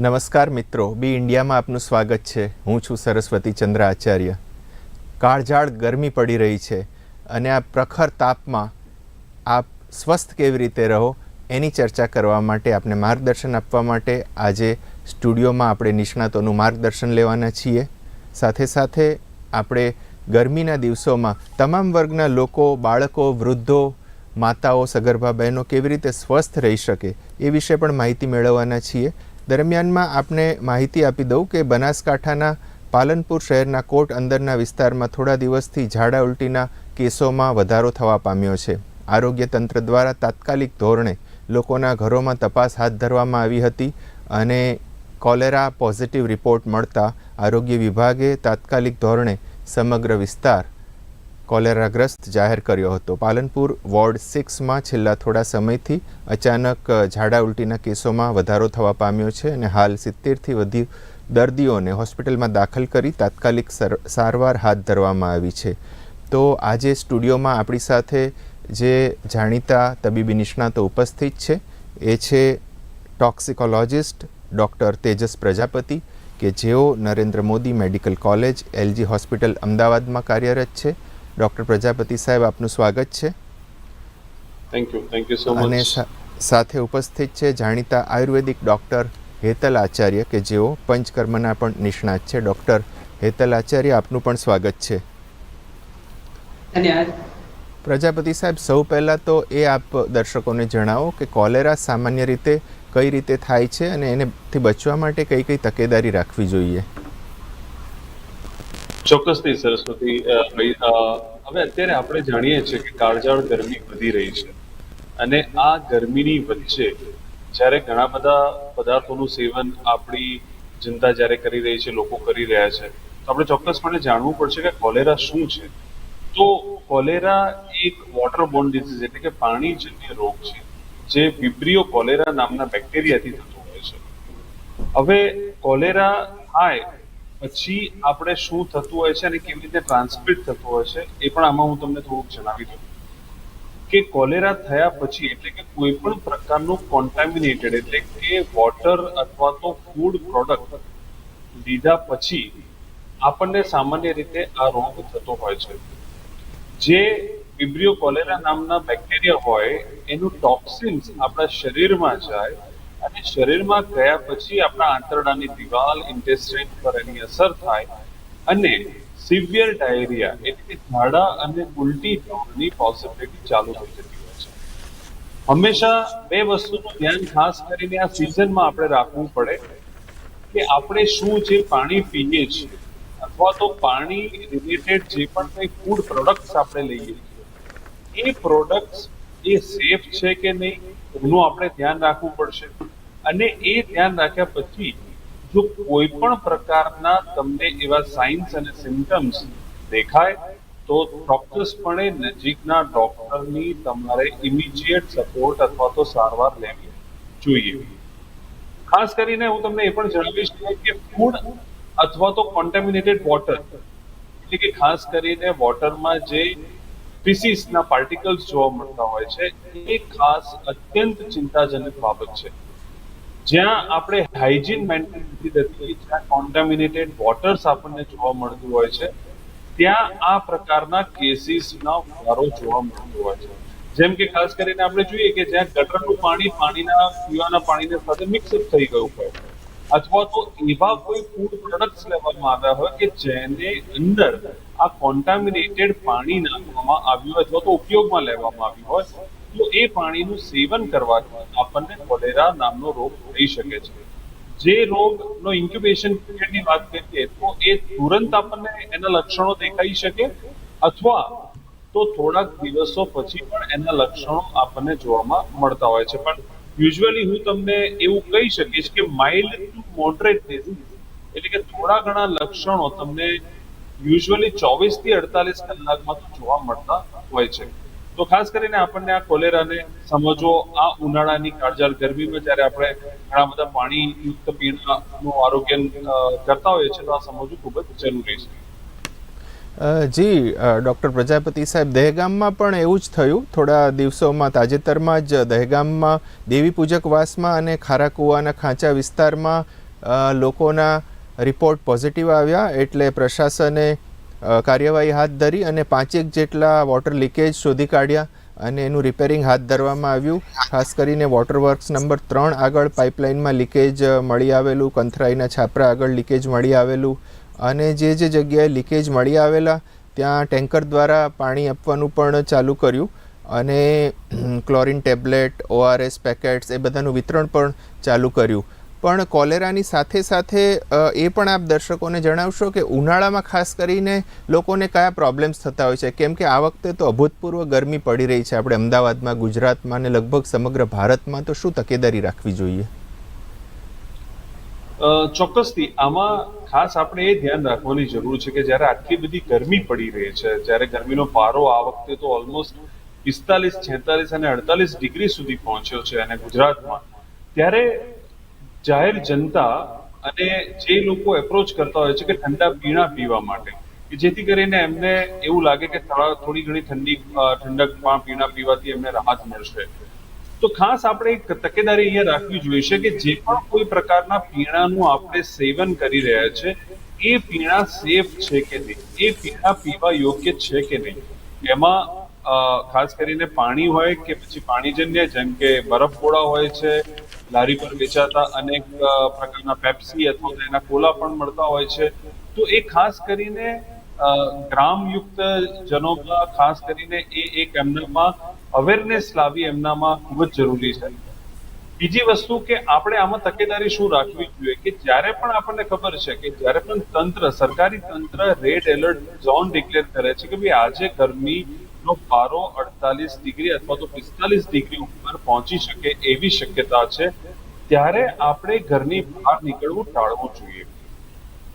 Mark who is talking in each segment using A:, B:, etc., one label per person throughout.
A: નમસ્કાર મિત્રો, બી ઇન્ડિયામાં આપનું સ્વાગત છે. હું છું સરસ્વતી ચંદ્ર આચાર્ય. કાળઝાળ ગરમી પડી રહી છે અને આ પ્રખર તાપમાં આપ સ્વસ્થ કેવી રીતે રહો એની ચર્ચા કરવા માટે આપને માર્ગદર્શન આપવા માટે આજે સ્ટુડિયોમાં આપણે નિષ્ણાતોનું માર્ગદર્શન લેવાના છીએ. સાથે સાથે આપણે ગરમીના દિવસોમાં તમામ વર્ગના લોકો, બાળકો, વૃદ્ધો, માતાઓ, સગર્ભા બહેનો કેવી રીતે સ્વસ્થ રહી શકે એ વિશે પણ માહિતી મેળવવાના છીએ. દરમિયાનમાં આપને માહિતી આપી દઉં કે બનાસકાંઠાના પાલનપુર શહેરના કોર્ટ અંદરના વિસ્તારમાં થોડા દિવસથી ઝાડા ઉલટીના કેસોમાં વધારો થવા પામ્યો છે. આરોગ્ય તંત્ર દ્વારા તાત્કાલિક ધોરણે લોકોના ઘરોમાં તપાસ હાથ ધરવામાં આવી હતી અને કોલેરા પોઝિટિવ રિપોર્ટ મળતા આરોગ્ય વિભાગે તાત્કાલિક ધોરણે સમગ્ર વિસ્તાર કોલેરાગ્રસ્ત જાહેર કર્યો હતો. પાલનપુર વોર્ડ સિક્સમાં છેલ્લા થોડા સમયથી અચાનક ઝાડા ઉલટીના કેસોમાં વધારો થવા પામ્યો છે અને હાલ સિત્તેરથી વધુ દર્દીઓને હોસ્પિટલમાં દાખલ કરી તાત્કાલિક સારવાર હાથ ધરવામાં આવી છે. તો આજે સ્ટુડિયોમાં આપણી સાથે જે જાણીતા તબીબી નિષ્ણાતો ઉપસ્થિત છે, એ છે ટોક્સિકોલોજિસ્ટ ડૉક્ટર તેજસ પ્રજાપતિ, કે જેઓ Narendra Modi medical college, LG hospital અમદાવાદમાં કાર્યરત છે ડૉક્ટર પ્રજાપતિ સાહેબ આપનું સ્વાગત છે.
B: Thank you thank you so
A: અને સાથે ઉપસ્થિત છે જાણીતા આયુર્વેદિક ડૉક્ટર હેતલ આચાર્ય કે જેઓ પંચકર્મના પણ નિષ્ણાત છે. ડૉક્ટર હેતલ આચાર્ય આપનું પણ સ્વાગત છે.
C: ધન્યવાદ.
A: પ્રજાપતિ સાહેબ સૌ પહેલાં તો એ આપ દર્શકોને જણાવો કે કોલેરા સામાન્ય રીતે કઈ રીતે થાય છે અને એનેથી બચવા માટે કઈ કઈ તકેદારી રાખવી જોઈએ?
B: ચોક્કસથી સરસ્વતી ભાઈ હવે અત્યારે આપણે જાણીએ છીએ કે કાળજાળ ગરમી વધી રહી છે. અને આ ગરમીની વચ્ચે જ્યારે ઘણા બધા પદાર્થોનું સેવન આપણી જનતા જ્યારે કરી રહી છે, લોકો કરી રહ્યા છે, તો આપણે ચોક્કસપણે જાણવું પડશે કે કોલેરા શું છે. તો કોલેરા એક વોટરબોર્ન ડિઝીઝ એટલે કે પાણીજન્ય રોગ છે, જે વિબ્રિયો કોલેરા નામના બેક્ટેરિયાથી થતો હોય છે. હવે કોલેરા થાય પછી આપણે શું થતું હોય છે અને કેવી રીતે ટ્રાન્સમિટ થતું હોય છે એ પણ આમાં હું તમને થોડુંક જણાવી દઉં. કે કોલેરા થયા પછી એટલે કે કોઈ પણ પ્રકારનું કોન્ટામિનેટેડ એટલે કે વોટર અથવા તો ફૂડ પ્રોડક્ટ લીધા પછી આપણને સામાન્ય રીતે આ રોગ થતો હોય છે. જે વિબ્રિયો કોલેરા નામના બેક્ટેરિયા હોય, એનું ટોક્સિન્સ આપણા શરીરમાં જાય અને શરીરમાં ગયા પછી આપણા આંતરડાની દિવાલ ઇન્ટેસ્ટાઇન પર એની અસર થાય અને સિવિયર ડાયરિયા એટલે ઝાડા અને ઉલટી થવાની પોસિબિલિટી ચાલુ થઈ જતી હોય છે. હંમેશા બે વસ્તુનું ધ્યાન ખાસ કરીને આ સિઝનમાં આપણે રાખવું પડે કે આપણે શું જે પાણી પીએ છીએ અથવા તો પાણી રિલેટેડ જે પણ કંઈ ફૂડ પ્રોડક્ટ્સ આપણે લઈએ છીએ, એ પ્રોડક્ટ્સ એ સેફ છે કે નહીં, એનું આપણે ધ્યાન રાખવું પડશે. અને એ ધ્યાન રાખ્યા પછી, જો કોઈ પણ પ્રકારના તમને એવા સાઇન્સ અને સિમ્ટમ્સ દેખાય, તો ચોક્કસપણે નજીકના ડોક્ટરની તમારે ઇમિડિયેટ સપોર્ટ અથવા તો સારવાર લેવી જોઈએ. ખાસ કરીને હું તમને એ પણ જણાવીશ કે ફૂડ અથવા તો કોન્ટેમિનેટેડ વોટર એટલે કે ખાસ કરીને વોટરમાં જે સ્પીસીસના પાર્ટિકલ્સ જોવા મળતા હોય છે, એ ખાસ અત્યંત ચિંતાજનક બાબત છે. જ્યાં આપણે હાઇજીન મેન્ટેન નથી થતી, જ્યાં કોન્ટામિનેટેડ વોટર્સ આપણને જોવા મળતું હોય છે, ત્યાં આ પ્રકારના કેસીસના વધારો જોવા મળતો હોય છે. જેમ કે ખાસ કરીને આપણે જોઈએ કે જ્યાં ગટરનું પાણી પાણીના, પીવાના પાણીને સાથે મિક્સઅપ થઈ ગયું હોય અથવા તો એવા કોઈ ફૂડ પ્રોડક્ટ્સ લેવામાં આવ્યા હોય કે જેને અંદર આ કોન્ટામિનેટેડ પાણી નાખવામાં આવ્યું અથવા તો ઉપયોગમાં લેવામાં આવ્યું હોય, તો એ પાણીનું સેવન કરવાથી આપણને કોલેરા નામનો રોગ થઈ શકે છે. જે રોગનો ઇન્ક્યુબેશન પીરિયડની વાત કરીએ, તો એ તુરંત આપણને એના લક્ષણો દેખાઈ શકે અથવા તો થોડાક દિવસો પછી પણ એના લક્ષણો આપણને જોવામાં મળતા હોય છે. પણ યુઝ્યુઅલી હું તમને એવું કહી શકીશ કે માઇલ્ડ ટુ મોડરેટ ડિઝીઝ એટલે કે થોડા ઘણા લક્ષણો તમને યુઝ્યુઅલી ચોવીસથી અડતાલીસ કલાકમાં તો જોવા મળતા હોય છે. તો ખાસ કરીને આપણને આ કોલેરાને સમજવો, આ ઉનાળાની કાળજાળ ગરમીમાં જ્યારે આપણે ઘણા બધા પાણી યુક્ત પીણાનું આરોગ્ય કરતા હોઈએ છીએ તો આ સમજવું ખૂબ જ જરૂરી છે.
A: જી ડૉક્ટર પ્રજાપતિ સાહેબ, દહેગામમાં પણ એવું જ થયું. થોડા દિવસોમાં તાજેતરમાં જ દહેગામમાં દેવી પૂજક વાસમાં અને ખારા કુવાના ખાંચા વિસ્તારમાં લોકોના રિપોર્ટ પોઝિટિવ આવ્યા એટલે પ્રશાસને કાર્યવાહી હાથ ધરી અને પાંચેક જેટલા વોટર લીકેજ શોધી કાઢ્યા અને એનું રિપેરિંગ હાથ ધરવામાં આવ્યું. ખાસ કરીને વોટર વર્ક્સ નંબર ત્રણ આગળ પાઇપલાઇનમાં લીકેજ મળી આવેલું. કંથરાઈના છાપરા આગળ લીકેજ મળી આવેલું. અને જે જે જગ્યાએ લીકેજ મળી આવેલા, ત્યાં ટેન્કર દ્વારા પાણી આપવાનું પણ ચાલુ કર્યું. અને ક્લોરિન ટેબ્લેટ, ઓઆરએસ પેકેટ્સ એ બધાનું વિતરણ પણ ચાલુ કર્યું. પણ કોલેરાની સાથે સાથે એ પણ આપ દર્શકોને જણાવશો કે ઉનાળામાં ખાસ કરીને લોકોને કયા પ્રોબ્લેમ્સ થતા હોય છે? કેમ કે આ વખતે તો અભૂતપૂર્વ ગરમી પડી રહી છે. આપણે અમદાવાદમાં, ગુજરાતમાં અને લગભગ સમગ્ર ભારતમાં તો શું તકેદારી રાખવી જોઈએ?
B: ચોક્કસથી. આમાં ખાસ આપણે એ ધ્યાન રાખવાની જરૂર છે કે જ્યારે આટલી બધી ગરમી પડી રહી છે, જ્યારે ગરમીનો પારો આ વખતે તો ઓલમોસ્ટ પિસ્તાલીસ, છેતાલીસ અને અડતાલીસ ડિગ્રી સુધી પહોંચ્યો છે અને ગુજરાતમાં, ત્યારે જાહેર જનતા અને જે લોકો એપ્રોચ કરતા હોય છે કે ઠંડા પીણા પીવા માટે, કે જેથી કરીને એમને એવું લાગે કે થોડા ઘણી ઠંડી ઠંડક પીણા પીવાથી એમને રાહત મળશે. તો ખાસ આપણે એક તકેદારી અહીંયા રાખવી જોઈએ છે કે જે પણ કોઈ પ્રકારના પીણાનું આપણે સેવન કરી રહ્યા છે, એ પીણા સેફ છે કે નહીં? એ પીણા પીવા યોગ્ય છે કે નહીં? એમાં ખાસ કરીને પાણી હોય કે પછી પાણીજન્ય, જેમ કે બરફ ગોળા હોય છે લારી પર વેચાતા અનેક પ્રકારના પેપ્સી અથવા તો એના કોલા પણ મળતા હોય છે. તો એ ખાસ કરીને ગ્રામયુક્ત જનોમાં ખાસ કરીને એ એક એમનામાં અવેરનેસ લાવી એમનામાં ખૂબ જ જરૂરી છે. બીજી વસ્તુ કે આપણે આમાં તકેદારી શું રાખવી જોઈએ કે જ્યારે પણ આપણને ખબર છે કે જ્યારે પણ તંત્ર, સરકારી તંત્ર રેડ એલર્ટ ઝોન ડિક્લેર કરે છે કે ભાઈ આજે ગરમીનો પારો અડતાલીસ ડિગ્રી અથવા તો પિસ્તાલીસ ડિગ્રી ઉપર પહોંચી શકે એવી શક્યતા છે, ત્યારે આપણે ઘરની બહાર નીકળવું ટાળવું જોઈએ.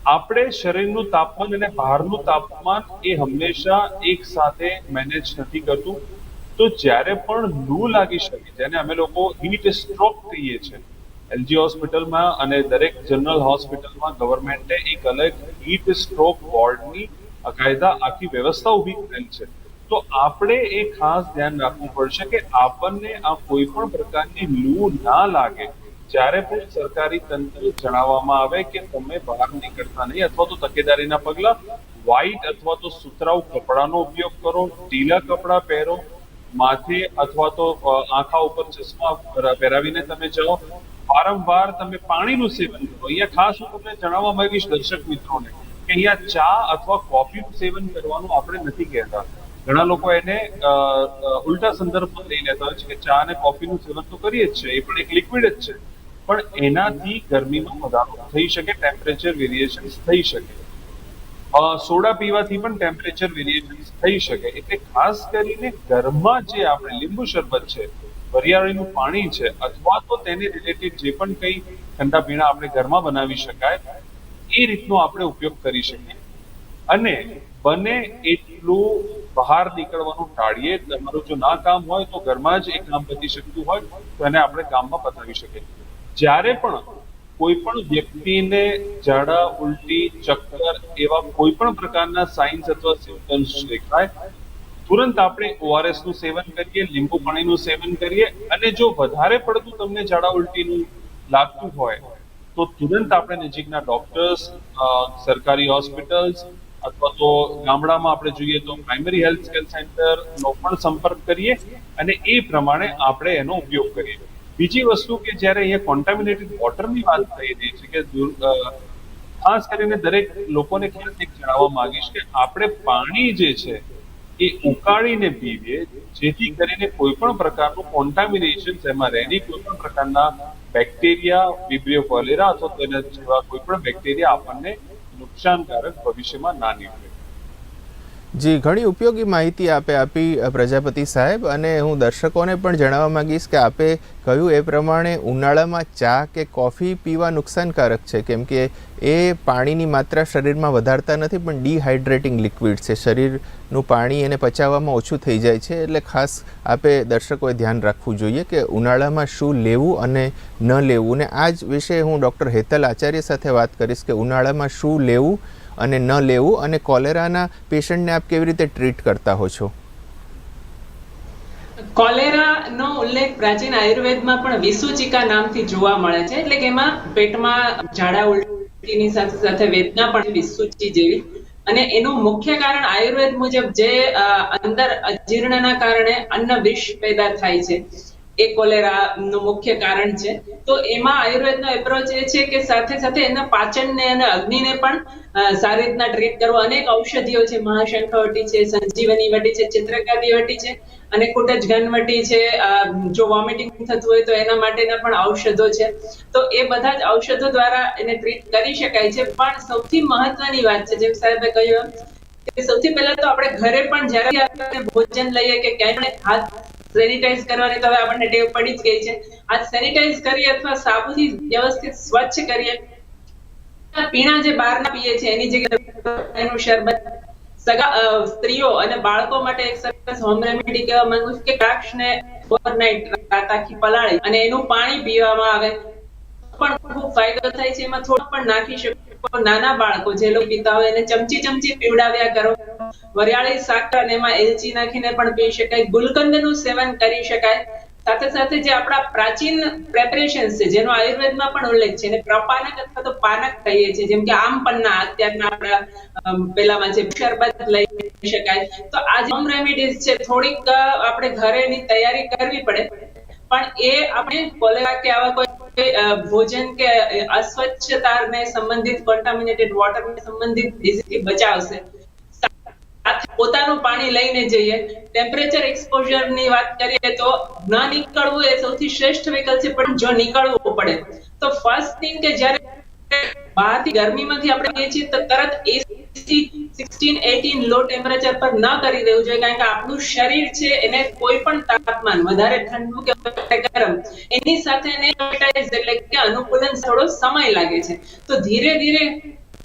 B: આપણે શરીરનું તાપમાન અને બહારનું તાપમાન એ હંમેશા એક સાથે મેનેજ નથી કરતું. તો જ્યારે પણ લૂ લાગી શકે, જેને અમે લોકો હીટ સ્ટ્રોક કહીએ છીએ એલજી હોસ્પિટલમાં અને દરેક જનરલ હોસ્પિટલમાં ગવર્મેન્ટે એક અલગ હીટ સ્ટ્રોક વોર્ડની કાયદા આખી વ્યવસ્થા ઊભી કરેલ છે. તો આપણે એ ખાસ ધ્યાન રાખવું પડશે કે આપણને આ કોઈ પણ પ્રકારની લૂ ના લાગે. જ્યારે પણ સરકારી તંત્ર જણાવવામાં આવે કે તમે બહાર નીકળતા નહીં અથવા તો તકેદારીના પગલા વ્હાઇટ અથવા તો સુતરાઉ કપડાનો ઉપયોગ કરો, ઢીલા કપડા પહેરો, માથે અથવા તો આંખા ઉપર ચશ્મા પહેરાવીને તમે જાઓ. વારંવાર તમે પાણીનું સેવન કરો. અહીંયા ખાસ હું તમને જણાવવા માંગીશ દર્શક મિત્રોને કે અહીંયા ચા અથવા કોફીનું સેવન કરવાનું આપણે નથી કહેતા. ઘણા લોકો એને ઉલટા સંદર્ભમાં લઈ લેતા હોય છે કે ચા અને કોફીનું સેવન તો કરીએ જ છે, એ પણ એક લિક્વિડ જ છે. પણ એનાથી ગરમીમાં વધારો થઈ શકે ટેમ્પરેચર વેરિએશન થઈ શકે. સોડા પીવાથી પણ ટેમ્પરેચર વેરિએશન થઈ શકે. એટલે ખાસ કરીને ઘરમાં જે આપણે લીંબુ શરબત છે, વરિયાળીનું પાણી છે, અથવા તો તેને રિલેટેડ જે પણ કંઈ ઠંડા પીણા આપણે ઘરમાં બનાવી શકાય, એ રીતનો આપણે ઉપયોગ કરી શકીએ. અને બને એટલું બહાર નીકળવાનું ટાળીએ તમારું જો ના કામ હોય તો ઘરમાં જ એ કામ પતી શકતું હોય, તો એને આપણે કામમાં પતાવી શકીએ. જ્યારે પણ કોઈ પણ વ્યક્તિને ઝાડા ઉલટી, ચક્કર એવા કોઈ પણ પ્રકારના સાઇન્સ અથવા સિમ્પટમ્સ દેખાય, તુરંત આપણે ઓઆરએસનું સેવન કરીએ, લીંબુ પાણીનું સેવન કરીએ અને જો વધારે પડતું તમને ઝાડા ઉલટીનું લાગતું હોય, તો તુરંત આપણે નજીકના ડોક્ટર્સ સરકારી હોસ્પિટલ્સ અથવા તો ગામડામાં આપણે જોઈએ તો પ્રાઇમરી હેલ્થ કેર સેન્ટર નો પણ સંપર્ક કરીએ અને એ પ્રમાણે આપણે એનો ઉપયોગ કરીએ. બીજી વસ્તુ કે જ્યારે અહીંયા કોન્ટામિનેટેડ વોટરની વાત થઈ રહી છે કે ખાસ કરીને દરેક લોકોને ખાસ એક જણાવવા માંગીશ કે આપણે પાણી જે છે એ ઉકાળીને પીવીએ, જેથી કરીને કોઈ પણ પ્રકારનું કોન્ટામિનેશન એમાં રહેની કોઈ પણ પ્રકારના બેક્ટેરિયા વિબ્રિયો કોલેરા અથવા તેના જેવા કોઈ પણ બેક્ટેરિયા આપણને નુકસાનકારક ભવિષ્યમાં ના નીકળે.
A: જી, ઘણી ઉપયોગી માહિતી આપે આપી પ્રજાપતિ સાહેબ. અને હું દર્શકોને પણ જણાવવા માંગીશ કે આપે કહ્યું એ પ્રમાણે ઉનાળામાં ચા કે કોફી પીવા નુકસાનકારક છે. કેમ કે એ પાણીની માત્રા શરીરમાં વધારતા નથી, પણ ડિહાઇડ્રેટિંગ લિક્વિડ છે. શરીરનું પાણી એને પચાવવામાં ઓછું થઈ જાય છે. એટલે ખાસ આપે દર્શકોએ ધ્યાન રાખવું જોઈએ કે ઉનાળામાં શું લેવું અને ન લેવું. અને આ જ વિશે હું ડૉક્ટર હેતલ આચાર્ય સાથે વાત કરીશ કે ઉનાળામાં શું લેવું અને ન લેવું અને કોલેરાના પેશન્ટને આપ કેવી રીતે ટ્રીટ કરતા હો છો?
C: કોલેરાનો ઉલ્લેખ પ્રાચીન આયુર્વેદમાં પણ વિસુચિકા નામથી જોવા મળે છે. એટલે કે એમાં પેટમાં ઝાડા ઉલટીની સાથે સાથે વેદના પણ વિસુચી જેવી. અને એનું મુખ્ય કારણ આયુર્વેદ મુજબ જે અંદર અજીર્ણના કારણે અન્ન વિષ પેદા થાય છે. એ કોલેરાનું મુખ્ય કારણ છે. તો એમાં આયુર્વેદનો એપ્રોચ એ છે કે સાથે સાથે એના પાચનને અને અગ્નિને પણ સારી રીતના ટ્રીટ કરવો. અનેક ઔષધિઓ છે. મહાશંખવટી છે, સંજીવની વટી છે ચિત્રકારી વટી છે અને કુટજ ઘનવટી છે. જો વોમિટિંગ થતું હોય તો એના માટેના પણ ઔષધો છે. તો એ બધા જ ઔષધો દ્વારા એને ટ્રીટ કરી શકાય છે. પણ સૌથી મહત્વની વાત છે, જેમ સાહેબે કહ્યું સૌથી પહેલા તો આપણે ઘરે પણ જ્યારે આપણે ભોજન લઈએ કે ક્યાંય હાથ સેનિટાઈઝ કરવાની તો હવે આપણને ટેવ પડી જ ગઈ છે. આ સેનિટાઈઝ કરીએ અથવા સાબુથી વ્યવસ્થિત સ્વચ્છ કરીએ. પીણા જે બહારના પીએ છે એની જગ્યાએ એનું શરબત, સગા સ્ત્રીઓ અને બાળકો માટે એક સરસ હોમ રેમેડી કહેવા માંગુ છું કે દ્રાક્ષને ઓવરનાઇટ રાત આખી પલાળી અને એનું પાણી પીવામાં આવે. પણ ખૂબ ફાયદો થાય છે, એમાં થોડું પણ નાખી શકો નાના બાળકો જે લોકો પીતા હોય એને ચમચી ચમચી પીવડાવ્યા કરો. વરિયાળી શાક અને એમાં એલચી નાખીને પણ પી શકાય. ગુલકંદનું સેવન કરી શકાય. સાથે સાથે જે આપણા પ્રાચીન પ્રેપરેશન્સ છે, જેનો આયુર્વેદમાં પણ ઉલ્લેખ છે પ્રપાનક અથવા તો પાનક કહીએ છીએ. જેમ કે આમ પન્ના, અત્યારના આપણા પેલામાં જે શરબત લઈ શકાય. તો આ હોમ રેમેડીઝ છે, થોડીક આપણે ઘરે એની તૈયારી કરવી પડે. પણ એ આપણે કોલેરા કે આવા કોઈ ભોજન કે અસ્વચ્છતાને સંબંધિત કોન્ટામિનેટેડ વોટરને સંબંધિત disease બચાવશે. પોતાનું પાણી લઈને જઈએ. ટેમ્પરેચર એક્સપોઝરની વાત કરીએ તો ન નીકળવું એ સૌથી શ્રેષ્ઠ વિકલ્પ છે, પણ જો નીકળવું પડે, તો ફર્સ્ટ થિંગ કે જ્યારે બહારથી ગરમીમાંથી આપણે કહીએ છીએ, તો તરત AC sixteen eighteen low temperature પર ન કરી દેવું જોઈએ, કારણ કે આપણું શરીર છે, એને કોઈ પણ તાપમાન, વધારે ઠંડુ કે ગરમ, એની સાથે એટલે કે અનુકૂલન થોડો સમય લાગે છે. તો ધીરે ધીરે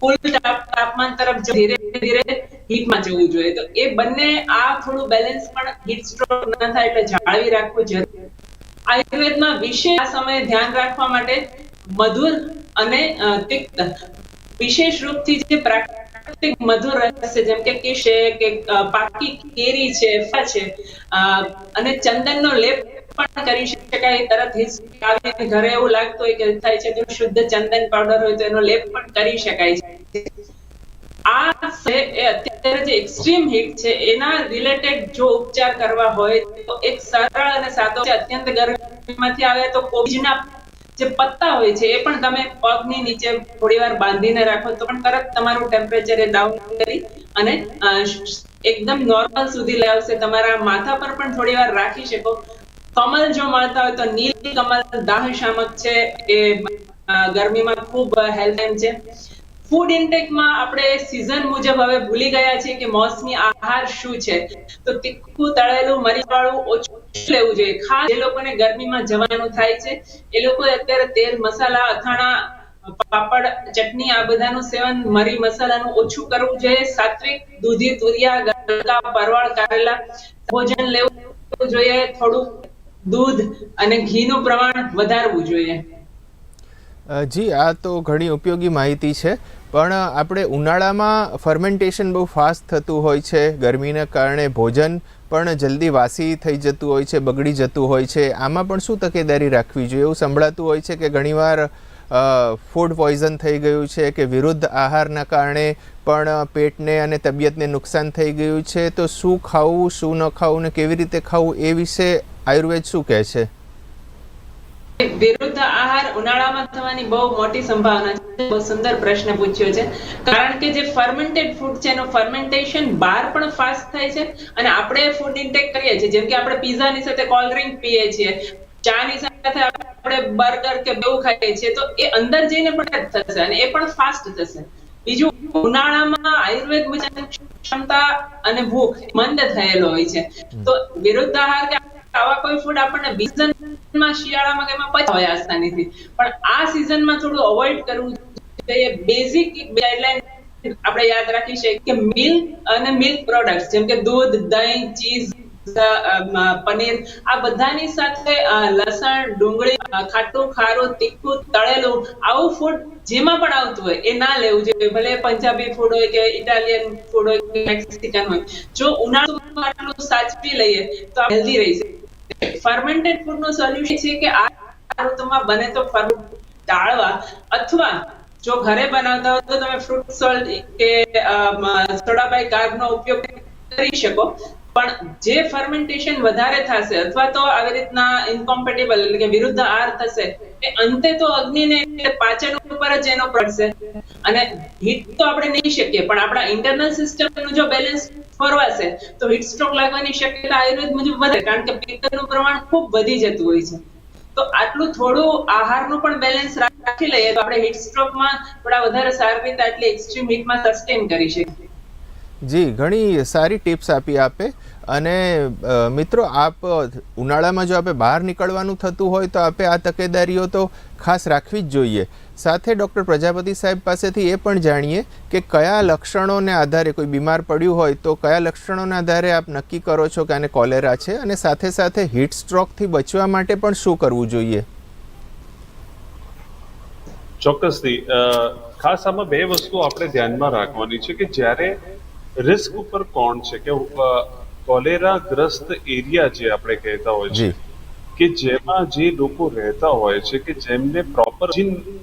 C: કુલ તાપમાન તરફ ધીરે ધીરે હીટમાં જવું જોઈએ. તો એ બંને આ થોડું બેલેન્સ પણ હીટ સ્ટ્રોક ન થાય એટલે જાળવી રાખવું જરૂરી. આયુર્વેદમાં વિશેષ આ સમયે ધ્યાન રાખવા માટે મધુર અને તિક્ત, વિશેષ રૂપથી જે પ્રાકૃતિક મધુર રસ જેમ કે કિશ છે કે પાકી કેરી છે ફા છે અને ચંદનનો લેપ પણ કરી શકાય તરત હિચકી આવીને ઘરે એવું લાગતું હોય કે થાય છે તો શુદ્ધ ચંદન પાવડર હોય તો એનો લેપ પણ કરી શકાય છે. આ છે એ અત્યારે જે એક્સ્ટ્રીમ હીટ છે, એના રિલેટેડ જો ઉપચાર કરવા હોય તો એક સરળ અને સાદો અત્યંત ગરમીમાંથી આવે તો કોબીજના જે પત્તા હોય છે, એ પણ તમે પગની નીચે થોડીવાર બાંધીને રાખો તો પણ તરત તમારું ટેમ્પરેચર એ ડાઉન કરી અને એકદમ નોર્મલ સુધી લઈ આવશે. તમારા માથા પર પણ થોડી વાર રાખી શકો. કમલ જો મળતા હોય તો નીલ કમલ, દાહ શામક છે. એ ગરમીમાં ખૂબ હેલ્થ છે. ફૂડ ઇન્ટેકમાં આપણે સિઝન મુજબ હવે ભૂલી ગયા છીએ કે મોસમી આહાર શું છે. તો તીખું, તળેલું, મરીવાળું ઓછું લેવું જોઈએ? ખાસ જે લોકોને ગરમીમાં જવાનું થાય છે, એ લોકો અત્યારે તેલ, મસાલા, અથાણા, પાપડ, ચટણી, આ બધાનું સેવન, મરી મસાલાનું ઓછું કરવું જોઈએ. સાત્વિક દૂધી, તુરિયા ગલકા પરવળ, કારેલા, ભોજન લેવું જોઈએ. થોડું દૂધ અને ઘીનું પ્રમાણ વધારવું જોઈએ.
A: જી, આ તો ઘણી ઉપયોગી માહિતી છે. પણ આપણે ઉનાળામાં ફર્મેન્ટેશન બહુ ફાસ્ટ થતું હોય છે. ગરમીના કારણે ભોજન પણ જલ્દી વાસી થઈ જતું હોય છે, બગડી જતું હોય છે. આમાં પણ શું તકેદારી રાખવી જોઈએ? એવું સંભળાતું હોય છે કે ઘણીવાર ફૂડ પોઈઝન થઈ ગયું છે કે વિરુદ્ધ આહારના કારણે પણ પેટને અને તબિયતને નુકસાન થઈ ગયું છે. તો શું ખાવું, શું ન ખાવું ને કેવી રીતે ખાવું એ વિશે આયુર્વેદ શું કહે છે?
C: વિરુદ્ધ આહાર ઉનાળામાં થવાની બહુ મોટી સંભાવના છે. બહુ સુંદર પ્રશ્ન પૂછ્યો છે. કારણ કે જે ફર્મેન્ટેડ ફૂડ છે, એનું ફર્મેન્ટેશન બહાર પણ ફાસ્ટ થાય છે અને આપણે ફૂડ ઇન્ટેક કરીએ છીએ. જેમ કે આપણે પીઝાની સાથે કોલ્ડ ડ્રિંક પીએ છીએ, ચાની સાથે આપણે બર્ગર કે બેવું ખાઈએ છીએ, તો એ અંદર જઈને પણ થશે અને એ પણ ફાસ્ટ થશે. બીજું, ઉનાળામાં આયુર્વેદ મુજબ ક્ષમતા અને ભૂખ મંદ થયેલો હોય છે. તો વિરુદ્ધ આહાર કે આવા કોઈ ફૂડ આપણને બીઝનમાં શિયાળામાં એમાં પચાવ આસાનીથી. પણ આ સિઝનમાં થોડું અવોઇડ કરવું જોઈએ. બેઝિક ગાઈડલાઈન આપણે યાદ રાખી છે કે મિલ્ક અને મિલ્ક પ્રોડક્ટ્સ જેમ કે દૂધ, દહીં ચીઝ પનીર, આ બધાની સાથે લસણ, ડુંગળી ખાટું, ખારું, તીખું, તળેલું, આવું ફૂડ જેમાં પણ આવતું હોય, એ ના લેવું જોઈએ. ભલે પંજાબી ફૂડ હોય કે ઇટાલિયન ફૂડ હોય કે મેક્સિકન હોય. જો ઉનાળું સાચવી લઈએ તો હેલ્ધી રહી ફર્મેન્ટેડ ફૂડનું સોલ્યુશન છે કે આ ઋતુમાં બને તો ફર્મેન્ટ ટાળવા અથવા જો ઘરે બનાવતા હો તો તમે ફ્રૂટ સોલ્ટ કે સોડા બાય કાર્બ નો ઉપયોગ કરી શકો. પણ જે ફર્મેન્ટેશન વધારે થશે અથવા તો આવી રીતના ઇનકોમ્પેટેબલ એટલે કે વિરુદ્ધ આર થશે, એ અંતે તો અગ્નિને પાચન ઉપર જ એનો પડશે. અને હીટ તો આપણે નહીં શકીએ, પણ આપણા ઇન્ટરનલ સિસ્ટમનું જો બેલેન્સ ફરવાશે, તો હીટ સ્ટ્રોક લાગવાની શક્યતા આયુર્વેદ મુજબ વધે, કારણ કે પિત્તનું પ્રમાણ ખૂબ વધી જતું હોય છે. તો આટલું થોડું આહારનું પણ બેલેન્સ રાખી લઈએ, તો આપણે હીટ સ્ટ્રોકમાં થોડા વધારે સારી રીતે આટલી એક્સ્ટ્રીમ હીટમાં સસ્ટેન કરી શકીએ.
A: જી, ઘણી સારી ટિપ્સ આપી આપે. અને મિત્રો, આપ ઉનાળામાં જો આપે બહાર નીકળવાનું થતું હોય તો આપે આ તકેદારીઓ તો ખાસ રાખવી જ જોઈએ. સાથે ડૉક્ટર પ્રજાપતિ સાહેબ પાસેથી એ પણ જાણીએ કે કયા લક્ષણોને આધારે કોઈ બીમાર પડ્યું હોય તો કયા લક્ષણોના આધારે આપ નક્કી કરો છો કે આને કોલેરા છે અને સાથે સાથે હીટ સ્ટ્રોકથી બચવા માટે પણ શું કરવું જોઈએ?
B: ચોક્કસથી ખાસ આમાં બે વસ્તુ આપણે ધ્યાનમાં રાખવાની છે કે જ્યારે રિસ્ક ઉપર કોણ છે? કે કોલેરા ગ્રસ્ત એરિયા જે આપણે કહેતા હોય છે કે જેમાં જે લોકો રહેતા હોય છે કે જેમને પ્રોપર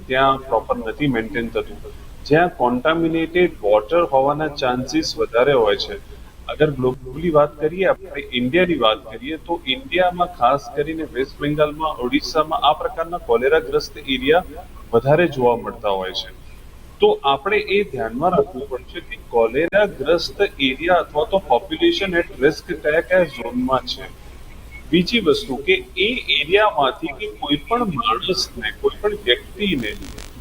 B: ત્યાં પ્રોપર નથી મેન્ટેન થતું. જ્યાં કોન્ટામિનેટેડ વોટર હોવાના ચાન્સીસ વધારે હોય છે. અગર ગ્લોબલી વાત કરીએ આપણે ઇન્ડિયાની વાત કરીએ તો ઇન્ડિયામાં ખાસ કરીને વેસ્ટ બેંગાલમાં ઓડિશામાં આ પ્રકારના કોલેરાગ્રસ્ત એરિયા વધારે જોવા મળતા હોય છે. તો આપણે એ ધ્યાનમાં રાખવું પડશે કે કોલેરાગ્રસ્ત એરિયા અથવા તો પોપ્યુલેશન એટ રિસ્ક કયા કયા ઝોનમાં છે. બીજી વસ્તુ કે એ એરિયામાંથી કે કોઈ પણ માણસને કોઈ પણ વ્યક્તિને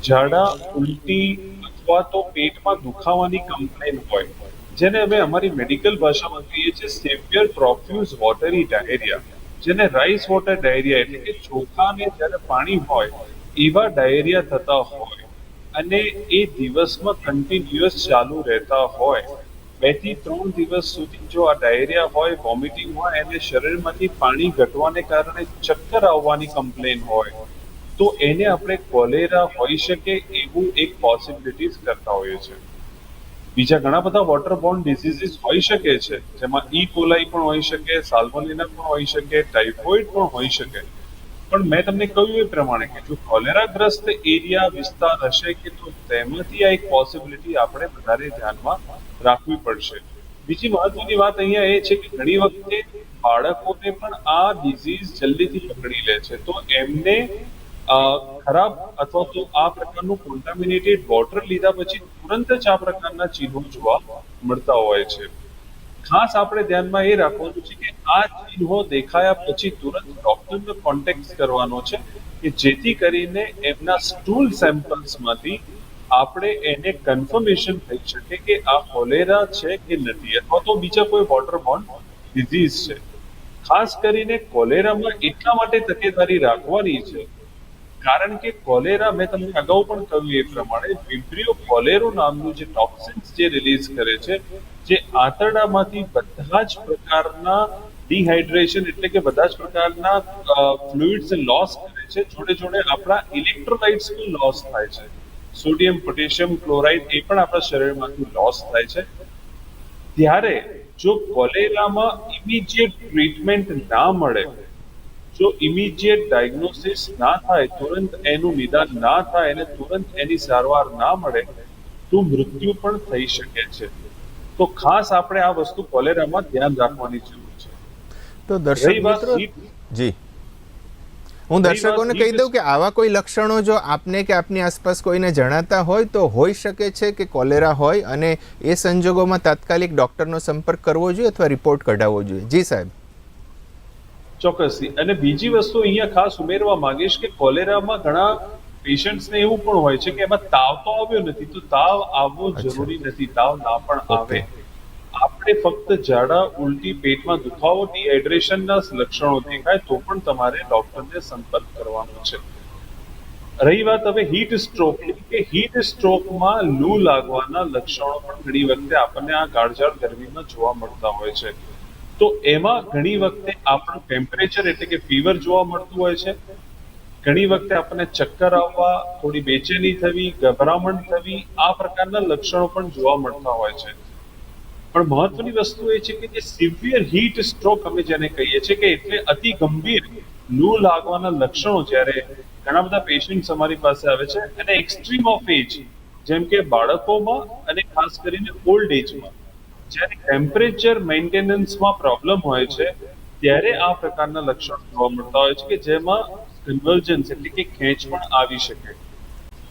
B: ઝાડા, ઉલટી અથવા તો પેટમાં દુખાવાની કમ્પ્લેન હોય, જેને અમે અમારી મેડિકલ ભાષામાં કહીએ છીએ સેવિયર પ્રોફ્યુઝ વોટરી ડાયરિયા જેને રાઈસ વોટર ડાયરિયા એટલે કે ચોખાને જ્યારે પાણી હોય, એવા ડાયરિયા થતા હોય. અને એ દિવસમાં કન્ટિન્યુઅસ ચાલુ રહેતા હોય. બેથી ત્રણ દિવસ સુધી જો આ ડાયરિયા હોય વોમિટિંગ હોય અને શરીરમાંથી પાણી ઘટવાને કારણે ચક્કર આવવાની કમ્પ્લેન હોય, તો એને આપણે કોલેરા હોઈ શકે એવું એક પોસિબિલિટીઝ કરતા હોઈએ છીએ. બીજા ઘણા બધા વોટરબોર્ન ડિસીઝીસ હોઈ શકે છે, જેમાં ઈ કોલાઈ પણ હોઈ શકે સાલ્મોનેલા પણ હોઈ શકે ટાઇફોઇડ પણ હોઈ શકે. પણ મેં તમને કહ્યું એ પ્રમાણે કે જો કોલેરાગ્રસ્ત એરિયા વિસ્તાર હશે કે તો તેમાંથી આ એક પોસિબિલિટી આપણે વધારે ધ્યાનમાં રાખવી પડશે. બીજી મહત્વની વાત અહીંયા એ છે કે ઘણી વખતે બાળકોને પણ આ ડિઝીઝ જલ્દીથી પકડી લે છે. તો એમને ખરાબ અથવા તો આ પ્રકારનું કોન્ટામિનેટેડ વોટર લીધા પછી તુરંત જ આ પ્રકારના ચિહ્નો જોવા મળતા હોય છે. ખાસ આપણે ધ્યાનમાં એ રાખવાનું છે કે આ ચિહ્નો દેખાયા પછી તુરંત ડોક્ટરનો કોન્ટેક્ટ કરવાનો છે કે જેથી કરીને એમના સ્ટૂલ સેમ્પલ્સમાંથી આપણે એને કન્ફર્મેશન થઈ શકે કે આ કોલેરા છે કે નથી અથવા તો બીજા કોઈ વોટરબોર્ન ડિઝીઝ છે. ખાસ કરીને કોલેરામાં એટલા માટે તકેદારી રાખવાની છે કારણ કે કોલેરા મેં તમને અગાઉ પણ કહ્યું એ પ્રમાણે વિબ્રિયો કોલેરો નામનું જે ટોક્સિન્સ જે રિલીઝ કરે છે, જે આંતરડામાંથી બધા જ પ્રકારના ડિહાઇડ્રેશન એટલે કે બધા જ પ્રકારના ફ્લુઇડ્સ લોસ કરે છે. જોડે જોડે આપણા ઇલેક્ટ્રોલાઇટ્સ લોસ થાય છે. સોડિયમ પોટેશિયમ ક્લોરાઇડ એ પણ આપણા શરીરમાંથી લોસ થાય છે. ત્યારે જો કોલેરામાં ઇમિડિયેટ ટ્રીટમેન્ટ ના મળે જો ઇમિડિયેટ ડાયગ્નોસિસ ના થાય તુરંત એનું નિદાન ના થાય અને તુરંત એની સારવાર ના મળે તો મૃત્યુ પણ થઈ શકે છે. તો ખાસ આપણે આ વસ્તુ કોલેરામાં ધ્યાન રાખવાની જરૂર છે.
A: તો દર્શક મિત્રો જી. હું દર્શકોને કહી દઉં કે આવા કોઈ લક્ષણો જો આપને કે આપની આસપાસ કોઈને જણાતા હોય તો હોઈ શકે છે કે કોલેરા હોય અને એ સંજોગોમાં તાત્કાલિક ડૉક્ટરનો સંપર્ક કરવો જોઈએ અથવા રિપોર્ટ કઢાવવો જોઈએ. જી સાહેબ.
B: ચોક્કસથી. અને બીજી વસ્તુ અહીંયા ખાસ ઉમેરવા માંગીશ કે કોલેરામાં ઘણા પેશન્ટ્સને એવું પણ હોય છે કે એમાં તાવ તો આવ્યો નથી તો તાવ આવવો જરૂરી નથી તાવ ના પણ આવે. આપણે ફક્ત ઝાડા ઉલટી પેટમાં દુખાવો ડિહાઇડ્રેશનના લક્ષણો દેખાય તો પણ તમારે ડોક્ટરને સંપર્ક કરવાનો છે. રહી વાત હવે હીટ સ્ટ્રોક કે હીટ સ્ટ્રોકમાં લૂ લાગવાના લક્ષણો પણ ઘણી વખતે આપણને આ કાળઝાળ ગરમીમાં જોવા મળતા હોય છે. તો એમાં ઘણી વખતે આપણું ટેમ્પરેચર એટલે કે ફીવર જોવા મળતું હોય છે. ઘણી વખતે આપણને ચક્કર આવવા, થોડી બેચેની થવી, ગભરામણ થવી, આ પ્રકારના લક્ષણો પણ જોવા મળતા હોય છે. પણ મહત્વની વસ્તુ એ છે કે જે સિવિયર હીટ સ્ટ્રોક અમે જેને કહીએ છીએ કે એટલે અતિ ગંભીર લૂ લાગવાના લક્ષણો જ્યારે ઘણા બધા પેશન્ટ્સ અમારી પાસે આવે છે. અને એક્સ્ટ્રીમ ઓફ એજ જેમ કે બાળકોમાં અને ખાસ કરીને ઓલ્ડ એજમાં જ્યારે ટેમ્પરેચર મેન્ટેનન્સમાં પ્રોબ્લેમ હોય છે, ત્યારે આ પ્રકારના લક્ષણો જોવા મળતા હોય છે કે જેમાં કન્વર્જન્સ એટલે કે ખેંચ પણ આવી શકે.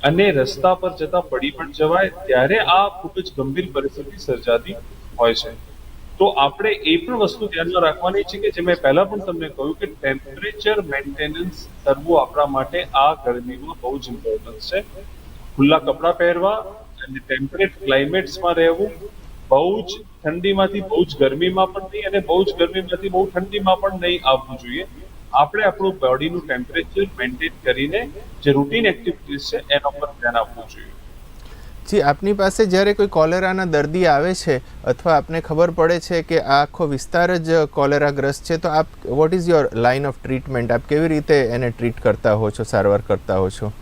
B: અને રસ્તા પર જતા પડી પણ જવાય, ત્યારે આ ખૂબ જ ગંભીર પરિસ્થિતિ સર્જાતી હોય છે. તો આપણે એ પણ વસ્તુ ધ્યાનમાં રાખવાની છે કે જે મેં પહેલા પણ તમને કહ્યું કે ટેમ્પરેચર મેન્ટેનન્સ કરવું આપણા માટે આ ગરમીમાં બહુ જ ઇમ્પોર્ટન્ટ છે. ખુલ્લા કપડાં પહેરવા અને ટેમ્પરેટ ક્લાઇમેટ્સમાં રહેવું બહુ જ ઠંડીમાંથી બહુ જ ગરમીમાં પણ નહીં અને બહુ જ ગરમીમાંથી બહુ ઠંડીમાં પણ નહીં આવવું જોઈએ. આપણે આપણું બોડીનું ટેમ્પરેચર મેન્ટેન કરીને જે રૂટીન એક્ટિવિટીઝ છે, એના પર ધ્યાન આપવું જોઈએ.
A: જી, આપની પાસે જ્યારે કોઈ કોલેરાના દર્દી આવે છે અથવા આપને ખબર પડે છે કે આ આખો વિસ્તાર જ કોલેરાગ્રસ્ત છે, તો આપ what is your line of treatment આપ કેવી રીતે એને ટ્રીટ કરતા હો છો, સારવાર કરતા હો છો?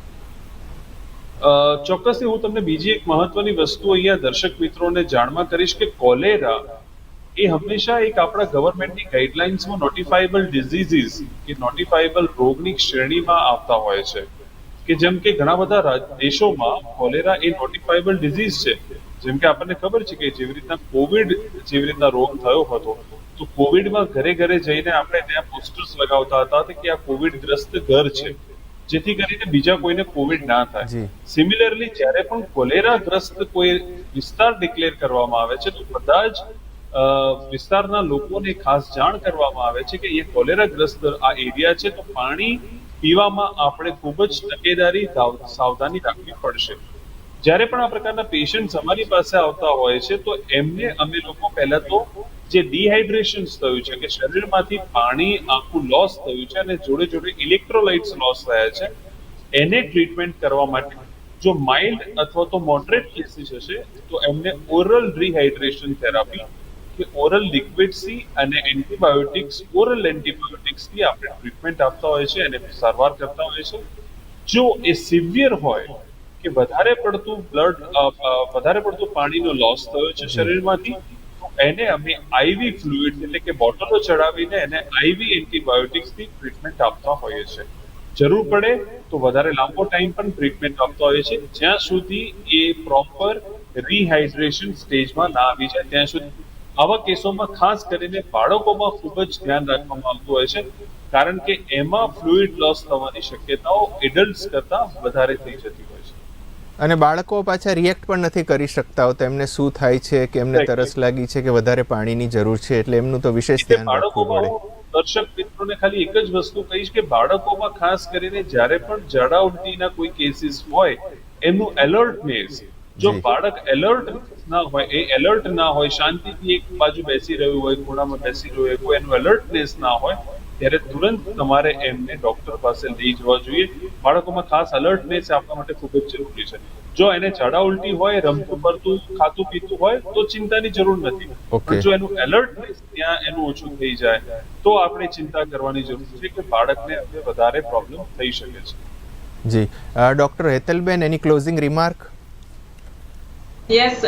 B: ચોક્કસથી હું તમને બીજી એક મહત્વની વસ્તુ અહીંયા દર્શક મિત્રોને જાણમાં કરીશ કે કોલેરા એ હંમેશા એક આપણા ગવર્મેન્ટની ગાઈડલાઇન્સમાં નોટિફાયેબલ ડિઝીઝીસ કે નોટિફાયેબલ રોગની શ્રેણીમાં આવતા હોય છે. કે જેમ કે ઘણા બધા દેશોમાં કોલેરા એ નોટિફાયેબલ ડિઝીઝ છે. જેમ કે આપણને ખબર છે કે જેવી રીતના કોવિડ જેવી રીતના રોગ થયો હતો, તો કોવિડમાં ઘરે ઘરે જઈને આપણે ત્યાં પોસ્ટર્સ લગાવતા હતા કે આ કોવિડ ગ્રસ્ત ઘર છે. જેથી કરીને બીજા કોઈને કોવિડ ના થાય. સિમિલરલી જ્યારે પણ કોલેરા ગ્રસ્ત કોઈ વિસ્તાર ડિક્લેર કરવામાં આવે છે તો બધા જ વિસ્તારના લોકોને ખાસ જાણ કરવામાં આવે છે કે એ કોલેરા ગ્રસ્ત આ એરિયા છે તો પાણી પીવામાં આપણે ખૂબ જ તકેદારી સાવધાની રાખવી પડશે જ્યારે પણ આ પ્રકારના પેશન્ટ અમારી પાસે આવતા હોય છે, તો એમને અમે લોકો પહેલા તો જે ડિહાઇડ્રેશન થયું છે, કે શરીરમાંથી પાણી, આખું લોસ થયું છે અને જોડે જોડે ઇલેક્ટ્રોલાઇટ્સ લોસ થયા છે, એને ટ્રીટમેન્ટ કરવા માટે. જો માઇલ્ડ અથવા તો મોડરેટ કેસીસ હશે, તો એમને ઓરલ રિહાઇડ્રેશન થેરાપી કે ઓરલ લિક્વિડ સી અને એન્ટીબાયોટિક્સ ઓરલ એન્ટીબાયોટિક્સથી આપણે ટ્રીટમેન્ટ આપતા હોય છે અને સારવાર કરતા હોય છે. જો એ સિવિયર હોય કે વધારે પડતું બ્લડ વધારે પડતું પાણીનો લોસ થયો છે શરીરમાંથી એને અમે આઈવી ફ્લુઇડ એટલે કે બોટલો ચડાવીને એને આઈવી એન્ટીબાયોટિક્સથી ટ્રીટમેન્ટ આપતા હોઈએ છીએ જરૂર પડે તો વધારે લાંબો ટાઈમ પણ ટ્રીટમેન્ટ આપતા હોઈએ છીએ, જ્યાં સુધી એ પ્રોપર રિહાઇડ્રેશન સ્ટેજમાં ના આવી જાય, ત્યાં સુધી. આવા કેસોમાં ખાસ કરીને બાળકોમાં ખૂબ જ ધ્યાન રાખવામાં આવતું હોય છે, કારણ કે એમાં ફ્લુઇડ લોસ થવાની શક્યતાઓ એડલ્ટ્સ કરતા વધારે થઈ જતી હોય છે.
A: અને બાળકો પાછા રિએક્ટ પણ નથી કરી શકતા હોતા. એમને શું થાય છે કે એમને તરસ લાગી છે કે વધારે પાણીની જરૂર છે એટલે એમનું તો વિશેષ ધ્યાન રાખવું પડે.
B: દર્શક મિત્રોને ખાલી એક જ વસ્તુ કહીશ કે બાળકોમાં ખાસ કરીને જ્યારે પણ ઝાડા ઉલટીના કોઈ કેસીસ હોય એમનું એલર્ટનેસ જો બાળક એલર્ટ ના હોય એ એલર્ટ ના હોય શાંતિથી એક બાજુ બેસી રહ્યું હોય ખૂણામાં બેસી રહ્યું હોય કોઈ એનું એલર્ટનેસ ના હોય ત્યારે તુરંત તમારે એમને ડોક્ટર પાસે લઈ જવા જોઈએ. બાળકોમાં ખાસ અલર્ટનેસ આપવા માટે ખૂબ જ જરૂરી છે. જો એને ઝાડા ઉલટી હોય રમતું ફરતું ખાતું પીતું હોય તો ચિંતાની જરૂર નથી. પણ જો એનું એલર્ટનેસ ત્યાં એનું ઓછું થઈ જાય તો આપણે ચિંતા કરવાની જરૂર છે કે બાળકને વધારે પ્રોબ્લેમ થઈ શકે છે.
A: જી. ડૉક્ટર હેતલબેન એની ક્લોઝિંગ રિમાર્ક
C: યસ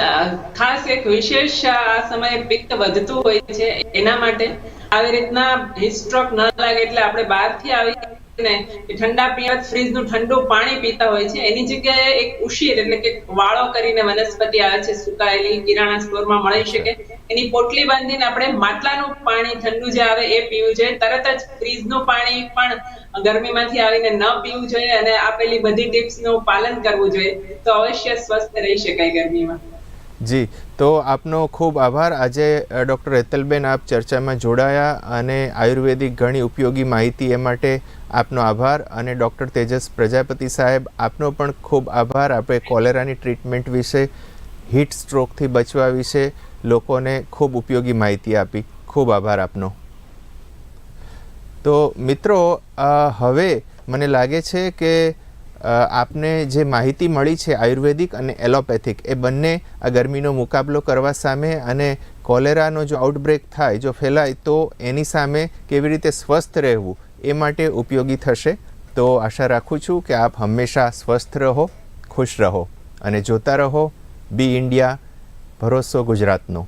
C: ખાસ એક વિશેષ આ સમયે પિત્ત વધતું હોય છે એના માટે. આવી રીતના હિસ્ટ્રોક ન લાગે એટલે આપણે બહારથી આવીને ઠંડા પીવા ફ્રીજનું ઠંડુ પાણી પીતા હોય છે. એની જગ્યાએ એક ઉશીર એટલે કે વાળો કરીને વનસ્પતિ આવે છે, સુકાયેલી કિરાણા સ્ટોરમાં મળી શકે. એની પોટલી બાંધીને આપણે માટલાનું પાણી ઠંડુ જે આવે એ પીવું જોઈએ. તરત જ ફ્રીજનું પાણી પણ ગરમીમાંથી આવીને ન પીવું જોઈએ અને આપેલી બધી ટિપ્સનું પાલન કરવું જોઈએ. તો અવશ્ય સ્વસ્થ રહી શકાય ગરમીમાં.
A: જી. તો આપનો ખૂબ આભાર. આજે ડૉક્ટર હેતલબેન આપ ચર્ચામાં જોડાયા અને આયુર્વેદિક ઘણી ઉપયોગી માહિતી એ માટે આપનો આભાર અને ડૉક્ટર તેજસ પ્રજાપતિ સાહેબ, આપનો પણ ખૂબ આભાર. આપણે કોલેરાની ટ્રીટમેન્ટ વિશે, હીટ સ્ટ્રોકથી બચવા વિશે લોકોને ખૂબ ઉપયોગી માહિતી આપી. ખૂબ આભાર આપનો. તો મિત્રો હવે મને લાગે છે કે આપને જે માહિતી મળી છે આયુર્વેદિક અને એલોપેથિક, એ બંને આ ગરમીનો મુકાબલો કરવા સામે અને કોલેરાનો જો આઉટબ્રેક થાય, જો ફેલાય, તો એની સામે કેવી રીતે સ્વસ્થ રહેવું, એ માટે ઉપયોગી થશે. તો આશા રાખું છું કે આપ હંમેશા સ્વસ્થ રહો, ખુશ રહો અને જોતા રહો. બી ઇન્ડિયા, ભરોસો ગુજરાતનો.